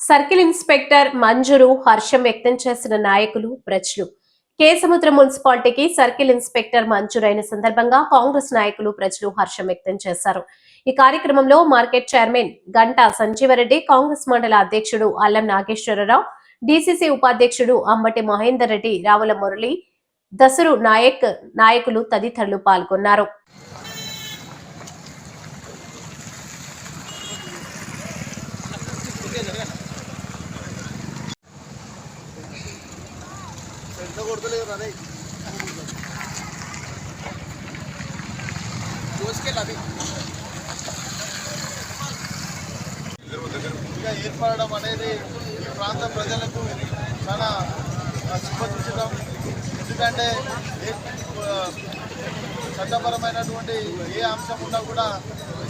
Circle inspector మంజురు హర్షం వ్యక్తం చేసిన నాయకులు ప్రజలు. కేసముద్ర మున్సిపాలిటీకి సర్కిల్ ఇన్స్పెక్టర్ మంజూరైన సందర్భంగా కాంగ్రెస్ నాయకులు ప్రజలు హర్షం వ్యక్తం చేశారు. ఈ కార్యక్రమంలో మార్కెట్ చైర్మన్ గంటా సంజీవరెడ్డి కాంగ్రెస్ మండల అధ్యక్షుడు అల్లం నాగేశ్వరరావు డిసిసి ఉపాధ్యక్షుడు అంబటి మహేందర్ రెడ్డి రావుల మురళి దసరు నాయక్ నాయకులు తదితరులు పాల్గొన్నారు ఇక ఏర్పడడం అనేది ఈ ప్రాంత ప్రజలకు చాలా శుభసూచితం ఎందుకంటే చట్టపరమైనటువంటి ఏ అంశం ఉన్నా కూడా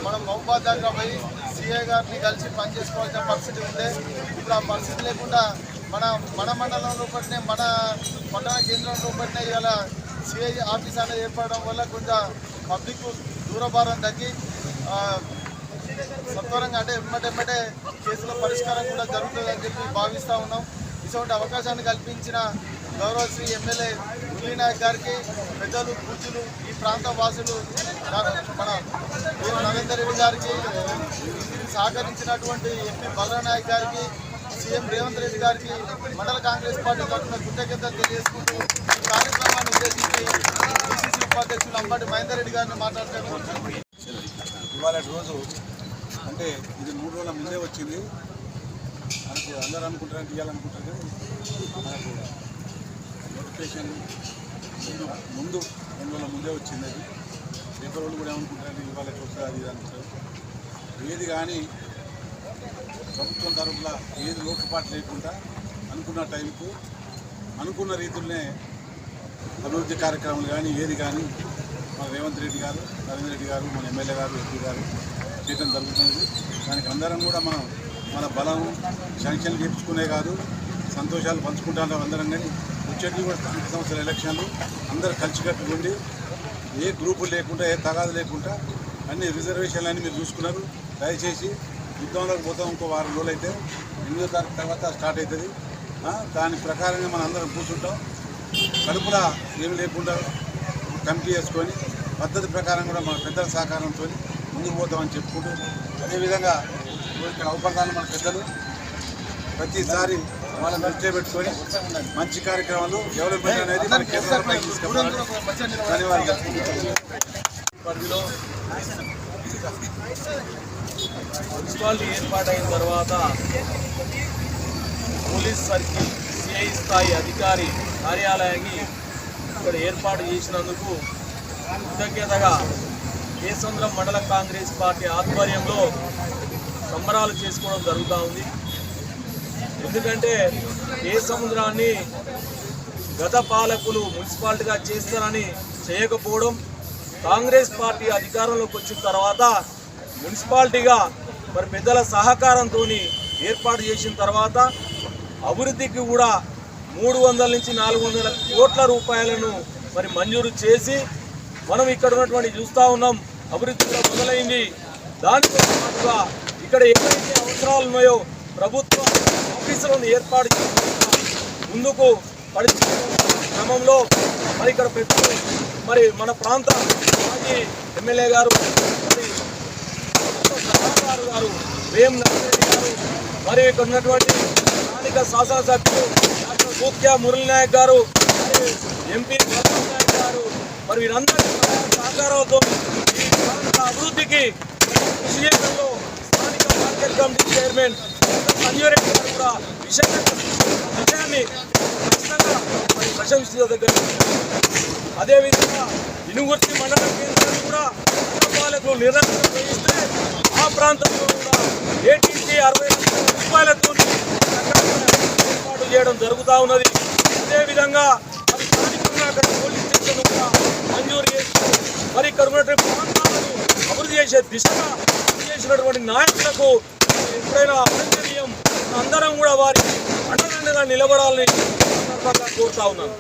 మనం మహబాద్ దగ్గర పోయి సిఏ గారిని కలిసి పనిచేసుకోవాల్సిన పరిస్థితి ఉంది ఇప్పుడు ఆ పరిస్థితి లేకుండా మన మన మండలంలో పట్టిన మన పట్టణ కేంద్రంలో పట్టిన ఇవాళ సిఐ ఆఫీస్ అనేది ఏర్పడడం వల్ల కొంచెం పబ్లిక్ దూరభారం తగ్గి సత్వరంగా అంటే ఎమ్మటెమ్మటే కేసుల పరిష్కారం కూడా జరుగుతుందని చెప్పి భావిస్తూ ఉన్నాం. ఇటువంటి అవకాశాన్ని కల్పించిన గౌరవ శ్రీ ఎమ్మెల్యే మురళీ గారికి పెద్దలు పూజలు ఈ ప్రాంత వాసులు మన నరేందర్ రెడ్డి గారికి సహకరించినటువంటి ఎంపీ బలరానాయక్ గారికి సీఎం రేవంత్ రెడ్డి గారికి మండల కాంగ్రెస్ పార్టీ తరఫున కృతజ్ఞతలు తెలియజేసుకుంటూ ఈ కార్యక్రమాన్ని ఉద్దేశించి పిసిసి ఉపాధ్యక్షులు అంబటి మహేందర్ రెడ్డి గారిని మాట్లాడటం ఇవాళ రోజు అంటే ఇది మూడు రోజుల ముందే వచ్చింది. మనకు అందరూ అనుకుంటారని తీయాలనుకుంటారు కానీ మనకు నోటిఫికేషన్ ముందు రెండు రోజుల ముందే వచ్చింది అది. పేపర్ కూడా ఏమనుకుంటారంటే ఇవాళ చూస్తారు అది ఇది అనుకుంటారు. ఏది కానీ ప్రభుత్వం తరఫున ఏది లోటుపాటు లేకుండా అనుకున్న టైంకు అనుకున్న రీతిలోనే అభివృద్ధి కార్యక్రమాలు కానీ ఏది కానీ మన రేవంత్ రెడ్డి గారు నరేంద్ర రెడ్డి గారు మన ఎమ్మెల్యే గారు ఎంపీ గారు చేయడం జరుగుతున్నది. దానికి అందరం కూడా మనం మన బలం శాంక్షన్లు చేయించుకునే కాదు సంతోషాలు పంచుకుంటాం అందరం కానీ వచ్చేటివి కూడా స్థానిక సంస్థల ఎలక్షన్లు అందరూ కలిసికట్టుగా ఉండి ఏ గ్రూపు లేకుండా ఏ తగాదు లేకుండా అన్ని రిజర్వేషన్లు అన్ని మీరు చూసుకున్నారు. దయచేసి యుద్ధంలోకి పోతాం ఇంకో వారం రోజులు అయితే ఎనిమిదో తారీఖు తర్వాత స్టార్ట్ అవుతుంది. దాని ప్రకారంగా మనం అందరం కూర్చుంటాం. కడుపులా ఏమి లేకుండా కమిటీ చేసుకొని పద్ధతి ప్రకారం కూడా మన పెద్దల సహకారంతో ముందుకు పోతామని చెప్పుకుంటూ అదేవిధంగా ఇక్కడ అవపడతాను మన పెద్దలు. ప్రతిసారి వాళ్ళని దృష్టిలో పెట్టుకొని మంచి కార్యక్రమాలు డెవలప్మెంట్ అనేది మన కేంద్రంపై తీసుకుపోవాలి ధన్యవాదాలు. పరిధిలో మున్సిపాలిటీ ఏర్పాటైన తర్వాత పోలీస్ సర్కిల్ సిఐ స్థాయి అధికారి కార్యాలయాన్ని ఇక్కడ ఏర్పాటు చేసినందుకు కృతజ్ఞతగా కేసంద్రం మండల కాంగ్రెస్ పార్టీ ఆధ్వర్యంలో సంబరాలు చేసుకోవడం జరుగుతూ ఉంది. ఎందుకంటే ఏ సముద్రాన్ని గత పాలకులు మున్సిపాలిటీగా చేస్తారని చేయకపోవడం కాంగ్రెస్ పార్టీ అధికారంలోకి వచ్చిన తర్వాత మున్సిపాలిటీగా మరి పెద్దల సహకారంతో ఏర్పాటు చేసిన తర్వాత అభివృద్ధికి కూడా మూడు వందల నుంచి నాలుగు వందల కోట్ల రూపాయలను మరి మంజూరు చేసి మనం ఇక్కడ ఉన్నటువంటి చూస్తూ ఉన్నాం. అభివృద్ధి కూడా మొదలైంది. దానితో పాటుగా ఇక్కడ ఏవైతే అవసరాలు ఉన్నాయో ప్రభుత్వ ఆఫీసులను ఏర్పాటు చేసి ముందుకు పడిచే క్రమంలో మరి ఇక్కడ ప్రతి మరి మన ప్రాంత మాజీ ఎమ్మెల్యే గారు మరి గారు వేం నరసింహ గారు మరి ఇక్కడ ఉన్నటువంటి స్థానిక శాసనసభ్యులు డాక్టర్ ముఖ్య మురళి నాయక్ గారు మరి ఎంపీ ప్రతాప్ నాయక్ గారు మరి వీరందరి సహకారంతో ఈ ప్రాంత అభివృద్ధికి కృషి చేయడంలో స్థానిక market committee chairman doctor Reddy గారు కూడా విషయాన్ని విషయాన్ని ఖచ్చితంగా మరి ప్రశంసించదగ్గర అదేవిధంగా ఇనుగుర్తి మండల పాలకులు నిర్ణయం ఆ ప్రాంతంలో కూడా ఏటీసీ అరవై లక్షల రూపాయలతో ఏర్పాటు చేయడం జరుగుతూ ఉన్నది. అదేవిధంగా మరి స్థానికంగా అక్కడ పోలీస్ స్టేషన్ కూడా మంజూరు చేసి మరి ఇక్కడ ఉన్నటువంటి ప్రాంతాలను అభివృద్ధి చేసే దిశగా చేసినటువంటి నాయకులకు ఎప్పుడైనా అభినందనీయం. అందరం కూడా వారి అండదండగా నిలబడాలని సందర్భంగా కోరుతా ఉన్నాను.